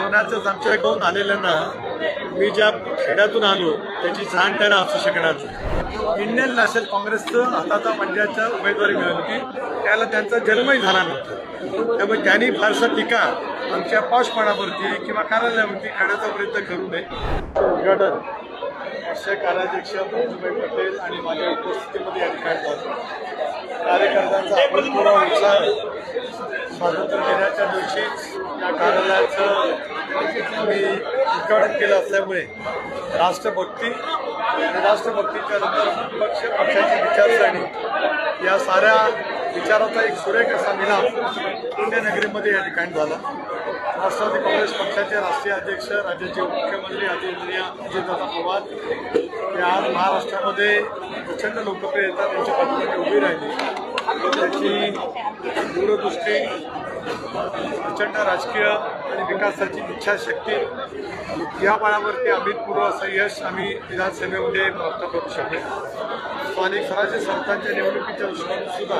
सोन्याचंच आमच्या गावून आलेल्यांना मी ज्या खेड्यातून आलो त्याची जाण त्यांना असू शकणार इंडियन नॅशनल काँग्रेसचं हाताचा पंजाबच्या उमेदवारी मिळाली होती. त्याला त्यांचा जन्मही झाला नव्हता. त्यामुळे त्यांनी फारसा टीका आमच्या पाशपणावरती किंवा कार्यालयावरती करण्याचा प्रयत्न करू नये. उद्घाटन पक्षाचे कार्याध्यक्ष प्रफुल्लभाई पटेल आणि माझ्या उपस्थितीमध्ये या ठिकाणी झालं. कार्यकर्त्यांचा अभूतपूर्व उत्साह स्वातंत्र्य दिनाच्या दिवशीच कार्यालयाचं आम्ही उद्घाटन केलं असल्यामुळे राष्ट्रभक्ती आणि राष्ट्रभक्तीच्या नंतर पक्ष पक्षाची विचारसरणी या साऱ्या विचाराचा एक सुरेख असा मिलाप पुण्यनगरीमध्ये या ठिकाणी झाला. राष्ट्रवादी काँग्रेस पक्षाचे राष्ट्रीय अध्यक्ष राज्याचे मुख्यमंत्री आदरणीय अजितदादा पवार हे आज महाराष्ट्रामध्ये प्रचंड लोकप्रियता त्यांच्या पाठीमध्ये उभी राहिली. त्याची दूरदृष्टी प्रचंड राजकीय आणि विकासाची इच्छाशक्ती या बळावरती अभूतपूर्व असं यश आम्ही विधानसभेमध्ये प्राप्त करू शकलो. स्थानिक स्वराज्य संस्थांच्या निवडणुकीच्या दृष्टीने सुद्धा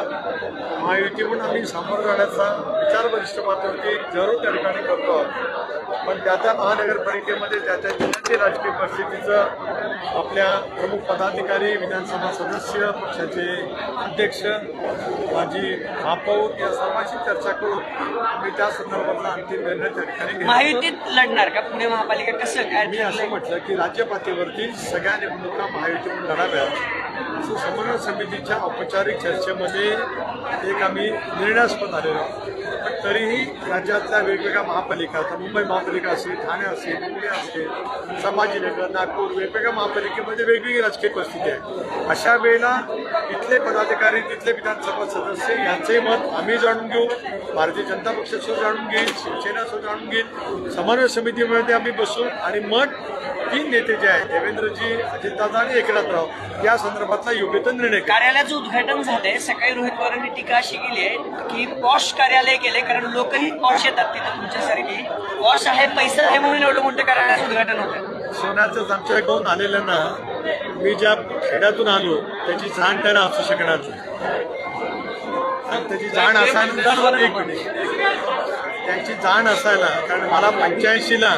महायुतीहून आम्ही सामोरं जाण्याचा विचार वरिष्ठ पातळीवरती जरूर त्या ठिकाणी करतो आहोत. पण त्या त्या महानगरपालिकेमध्ये त्या त्या जिल्ह्याची राजकीय परिस्थितीचं आपल्या प्रमुख पदाधिकारी विधानसभा सदस्य पक्षाचे अध्यक्ष माजी महापौर या सर्वांशी चर्चा करून आम्ही त्या संदर्भातला अंतिम निर्णय त्या ठिकाणी घेणार. आहोत. महायुतीत लढणार का? पुणे महापालिका कसं काय मी असं म्हटलं की राज्य पातळीवरती सगळ्या निवडणुका महायुतीकडून लढाव्यात. असं समन्वय समितीच्या औपचारिक चर्चेमध्ये एक आम्ही निर्णयास्पद आलेलो तरीही राज्यातल्या वेगवेगळ्या महापालिका आता मुंबई महापालिका असेल ठाणे असेल पुणे असेल संभाजीनगर नागपूर वेगवेगळ्या महापालिकेमध्ये वेगवेगळी राजकीय परिस्थिती आहे. अशा वेळेला इथले पदाधिकारी तिथले विधानसभा सदस्य यांचंही मत आम्ही जाणून घेऊ भारतीय जनता पक्षासोबत जाणून घेईल शिवसेनासोबत जाणून घेईल समन्वय समितीमध्ये आम्ही बसू आणि मग तीन नेते जे आहेत देवेंद्रजी अजितदादा आणि एकनाथराव या संदर्भातला योग्य निर्णय करू. कार्यालयाचं उद्घाटन झालंय. सकाळी रोहित पवारांनी टीका अशी केली आहे की पॉश कार्यालय केले कारण लोकही पॉश येतात तिथे तुमच्यासारखी पॉश आहे पैसा आहे म्हणून एवढं मोठं कार्यालयाचं उद्घाटन होतं. सोन्याचंच गावून आलेल्यांना मी ज्या खेड्यातून आलो त्याची जाण त्यांना असू शकणार त्याची जाण असायला एक मिनिट. त्यांची जाण असायला कारण मला पंच्याऐंशीला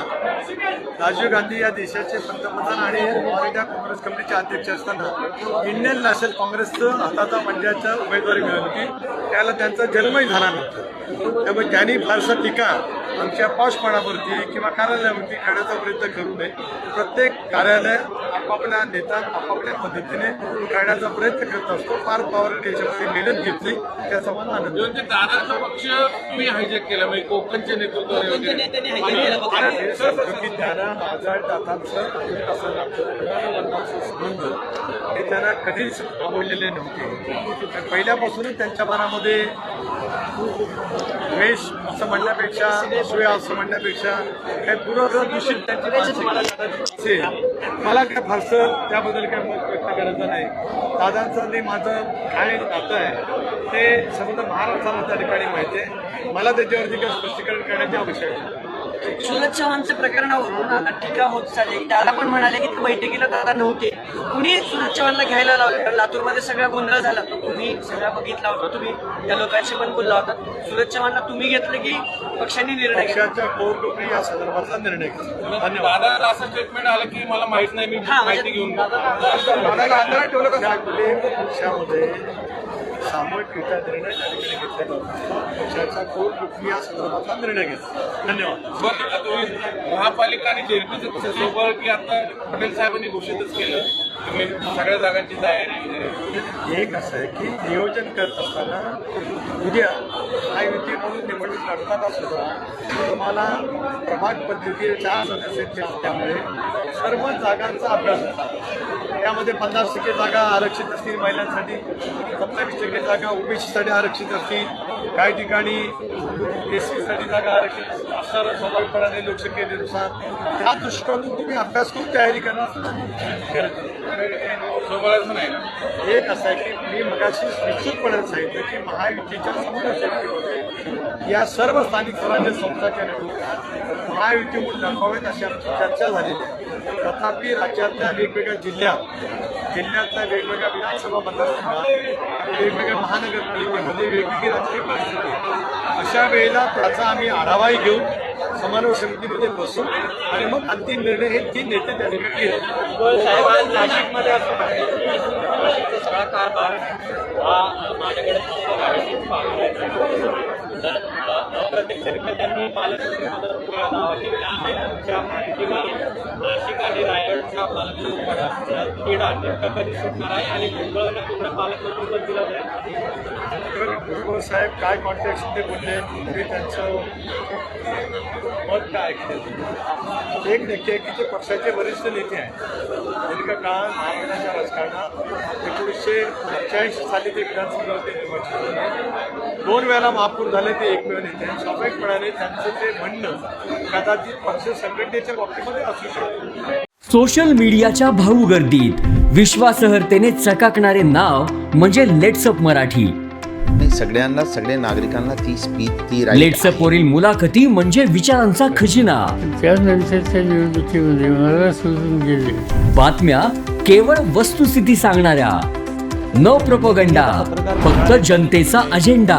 राजीव गांधी या देशाचे पंतप्रधान आणि ऑल इंडिया काँग्रेस कमिटीचे अध्यक्ष असताना इंडियन नॅशनल काँग्रेसचं हाताचा पंजाबच्या उमेदवारी मिळाली होती. त्याला त्यांचा जन्मही झाला नव्हता. त्यामुळे त्यांनी फारसा टीका आमच्या पाशपणावरती किंवा कार्यालयावरती करण्याचा प्रयत्न करू नये. प्रत्येक कार्यालय आपापल्या नेता आपापल्या पद्धतीने करण्याचा प्रयत्न करत असतो. फार पॉवर याच्यामध्ये मेहनत घेतली त्याचा मला आनंद दादाचा पक्ष तुम्ही हायजॅक केला म्हणजे कोकणचे नेतृत्व आझाद दादांचं आणि असं संबंध त्यांना कधीच आवडलेले नव्हते. पहिल्यापासूनच त्यांच्या मनामध्ये द्वेष असं म्हणण्यापेक्षा असूया असं म्हणण्यापेक्षा काही पूर्वग्रह दूषित त्यांची असेल. मला काय फारसं त्याबद्दल काय मत व्यक्त करायचं नाही. दादांचं आणि माझं काय नातं आहे ते समजा महाराष्ट्राला त्या ठिकाणी माहिती आहे. मला त्याच्यावरती काही स्पष्टीकरण करण्याची आवश्यकता नाही. सुरज चव्हाणच्या प्रकरणावरून आता टीका होत चालली. दादा पण म्हणाले की बैठकीला दादा नव्हते. कुणी सुरज चव्हाणला घ्यायला लावलं? कारण लातूरमध्ये सगळा गोंधळ झाला तो तुम्ही सगळा बघितला होता. तुम्ही त्या लोकांशी पण बोलला होता. सुरज चव्हाणला तुम्ही घेतलं की पक्षांनी निर्णय घेतला? या संदर्भातला निर्णय घेतला. धन्यवाद. दादा असं स्टेटमेंट आलं की मला माहीत नाही मी हा, माहिती म्हणजे- घेऊन. दादाला ठेवलं का सामूहिक सामूहिकरित्या निर्णय त्या ठिकाणी घेतले जातात पक्षाचा कोर लोकरी या संदर्भातला निर्णय घेतला धन्यवाद. बरं आता तुम्ही महापालिका आणि जेपीचं सोबत की आता पटेल साहेबांनी घोषितच केलं. सगळ्या जागांची तयारी एक असं आहे की नियोजन करत असताना उद्या महायुती म्हणून निवडणूक लढताना सुद्धा तुम्हाला प्रभाग पद्धतीने चार सदस्य असल्यामुळे सर्व जागांचा अभ्यास होता. त्यामध्ये पन्नास टक्के जागा आरक्षित असतील महिलांसाठी सत्तावीस टक्के जागा ओबीसीसाठी आरक्षित असतील काही ठिकाणी एस सीसाठी जागा आरक्षित असणार स्वाभाविकपणाने लोकसंख्येनुसार. त्या दृष्टिकोनातून तुम्ही अभ्यास करून तयारी करणार एक असं आहे की मी मगाशी निश्चितपणे सांगितलं की महायुतीच्या समोर या सर्व स्थानिक स्वराज्य संस्थाच्या निवडणुका महायुतीकडून दाखवावेत अशी आमची चर्चा झालेली आहे. तथापि राज्यातल्या वेगवेगळ्या जिल्ह्यात जिल्ह्यातल्या वेगवेगळ्या विधानसभा मतदारसंघात वेगवेगळ्या महानगरपालिकेमध्ये वेगवेगळी राजकीय परिस्थिती अशा वेळेला त्याचा आम्ही आढावाही घेऊ. समन्वय समितीमध्ये बसून आणि मग अंतिम निर्णय हे तीन नेते त्या ठिकाणी नाशिकमध्ये असं सगळा कारभार हा माझ्याकडे त्यांनी नाशिक आणि रायगडच्या पालकमंत्री आहे आणि भुजबळांना पालकमंत्री पद जाईल साहेब काय कॉन्टॅक्ट बोलले? मी त्यांचं मत काय ऐकलं? एक नक्की आहे की ते पक्षाचे वरिष्ठ नेते आहेत. दीर्घ काळ महाराष्ट्राच्या राजकारणात एकोणीसशे अठ्ठ्याऐंशी साली ते विधानसभेवरती निर्वाचित दोन वेळेला महापूर झाले. ते एकमेव नेते आहेत. स्वाभाविकपणाने त्यांचं ते म्हणणं कदाचित पक्ष संघटनेच्या बाबतीमध्ये असू शकतं. सोशल मीडियाच्या भाऊ गर्दीत विश्वासार्हतेने चकाकणारे नाव म्हणजे लेट्सअप मराठी. नाही सगळ्यांना सगळ्या नागरिकांना ती स्पीच ती लेट्सअप. वरील मुलाखती म्हणजे विचारांचा खजिना. त्यानंतरच्या निवडणुकीमध्ये मला सोडून गेले. बातम्या केवळ वस्तुस्थिती सांगणाऱ्या. न प्रपोगंडा फक्त जनतेचा अजेंडा